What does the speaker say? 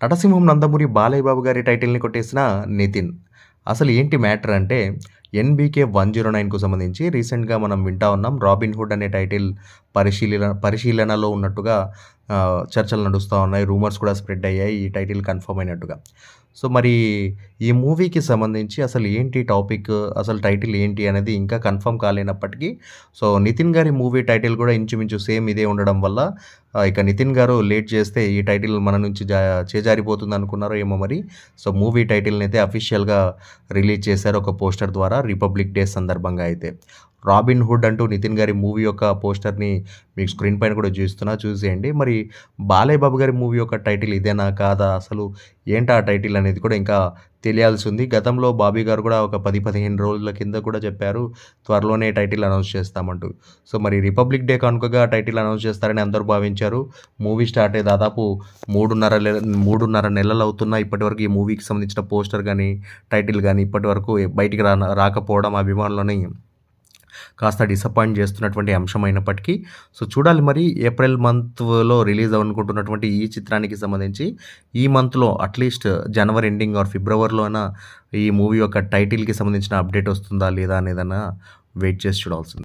నటసింహం నందమూరి బాలయ్య బాబు గారి టైటిల్‌ని కొట్టేసిన నితిన్. అసలు ఏంటి మ్యాటర్ అంటే ఎన్‌బీకే 109కు సంబంధించి రీసెంట్‌గా మనం వింటా ఉన్నాం. 'రాబిన్ హుడ్' అనే టైటిల్ పరిశీలన పరిశీలనలో ఉన్నట్టుగా చర్చలు నడుస్తూ ఉన్నాయి. రూమర్స్ కూడా స్ప్రెడ్ అయ్యాయి. ఈ టైటిల్ కన్ఫర్మ్ అయినట్టుగా. సో, మరి ఈ మూవీకి సంబంధించి అసలు ఏంటి టాపిక్? అసలు టైటిల్ ఏంటి? అనేది ఇంకా కన్ఫర్మ్ కాలేనప్పటికీ సో, నితిన్ గారి మూవీ టైటిల్ కూడా ఇంచుమించు సేమ్ ఇదే ఉండడం వల్ల ఇక నితిన్ గారు లేట్ చేస్తే ఈ టైటిల్ మన నుంచి జా చేజారిపోతుంది అనుకున్నారో ఏమో మరి. సో, మూవీ టైటిల్ని అయితే అఫీషియల్‌గా రిలీజ్ చేశారు ఒక పోస్టర్ ద్వారా రిపబ్లిక్ డే సందర్భంగా అయితే. 'రాబిన్ హుడ్' అంటూ నితిన్ గారి మూవీ యొక్క పోస్టర్‌ని మీకు స్క్రీన్ పైన కూడా చూస్తున్నా చూసేయండి. మరి బాలయ్య బాబు గారి మూవీ యొక్క టైటిల్ ఇదేనా? కాదా? అసలు ఏంటా ఆ టైటిల్ అనేది కూడా ఇంకా తెలియాల్సి ఉంది. గతంలో బాబీ గారు కూడా ఒక 10, 15 రోజుల కింద కూడా చెప్పారు. త్వరలోనే టైటిల్ అనౌన్స్ చేస్తామంటూ. సో, మరి రిపబ్లిక్ డే కనుకగా టైటిల్ అనౌన్స్ చేస్తారని అందరూ భావించారు. మూవీ స్టార్ట్ అయ్యి దాదాపు మూడున్నర మూడున్నర నెలలు అవుతున్నా ఇప్పటివరకు ఈ మూవీకి సంబంధించిన పోస్టర్ కానీ టైటిల్ కానీ ఇప్పటివరకు బయటికి రా రాకపోవడం అభిమానులని కాస్త డిసప్పాయింట్ చేస్తున్నటువంటి అంశం అయినప్పటికీ సో, చూడాలి మరి ఏప్రిల్ మంత్‌లో రిలీజ్ అవ్వనుకుంటున్నటువంటి ఈ చిత్రానికి సంబంధించి ఈ మంత్‌లో అట్‌లీస్ట్ జనవరి ఎండింగ్ ఆర్ ఫిబ్రవరిలోన ఈ మూవీ యొక్క టైటిల్‌కి సంబంధించిన అప్డేట్ వస్తుందా? లేదా? అనేదన్నా వెయిట్ చేసి చూడాల్సింది